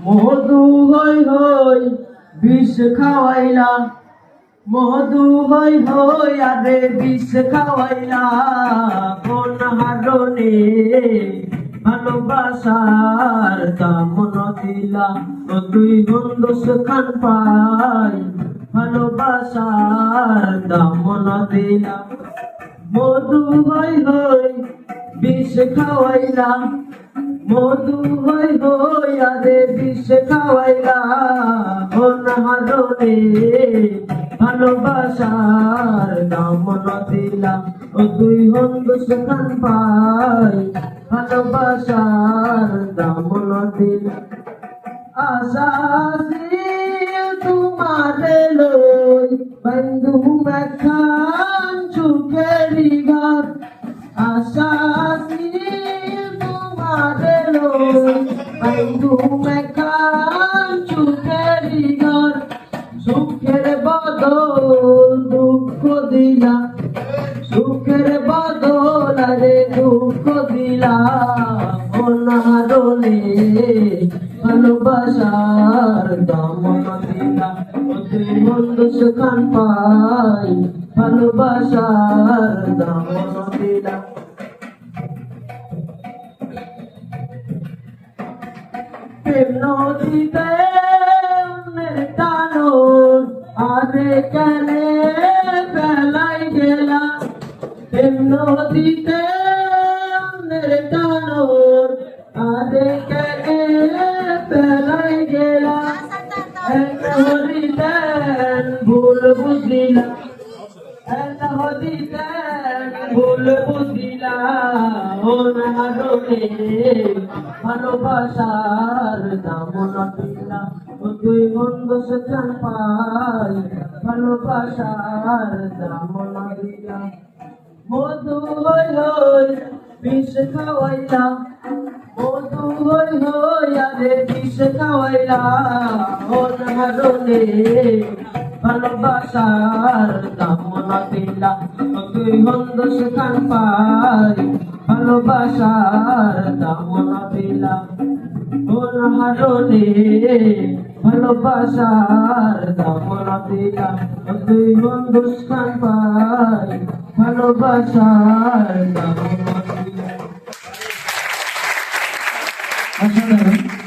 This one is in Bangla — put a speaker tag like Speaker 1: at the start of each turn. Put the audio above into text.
Speaker 1: মধু হই হই বিষ খাওয়াইলা মধু হই হই আরে বিষ খাওয়াইলা কোন হারণে ভালোবাসার দামন দিলা ও তুই বন্ধু সুখান পাই ভালোবাসার দামন দিলা মধু হই হই বিষ খাওয়াইলা মধু হই হই আরে বিষ খাওয়াইলা হারণে ভালোবাসার দাম দিলা ও দুই হন্দ সুখান পাই ভালোবাসার দাম দিলা আশাসি তোমারে লই, বন্ধু মেখান চুকেরি ঘর। আশাসি তোমারে লই, বন্ধু দিলা, সুখের বদল রে দুঃখ দিলা। অনারলে ভালোবাসার দামন দিলা। অতি মন্দ সুখান পাই, ভালোবাসার দামন দিলা। নদীতে অন্যের আরে কেনে নদীতে অন্যের টানন আরে কেনে বেলাই গেলা হরিতেন ভুল বুঝিলা বুঝিলা ভালোবাসার দামন দিলা ও তুই ভালোবাসার দামন দিলা মধু হই হই, বিষ খাওয়াইলা মধু হই হই, আরে বিষ খাওয়াইলা ও নারণে ভালোবাসার দামন দিলা। তুই মন্দ সচান পাই, ভালোবাসার দামন দিলা। ওর হারণে ভালোবাসার দামন দিলা। তুই বন্ধু স্থান পাই ভালোবাসার দামন